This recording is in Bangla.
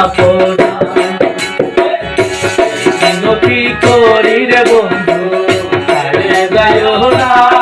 আপন মিনতি করি রে বন্ধু গায় না।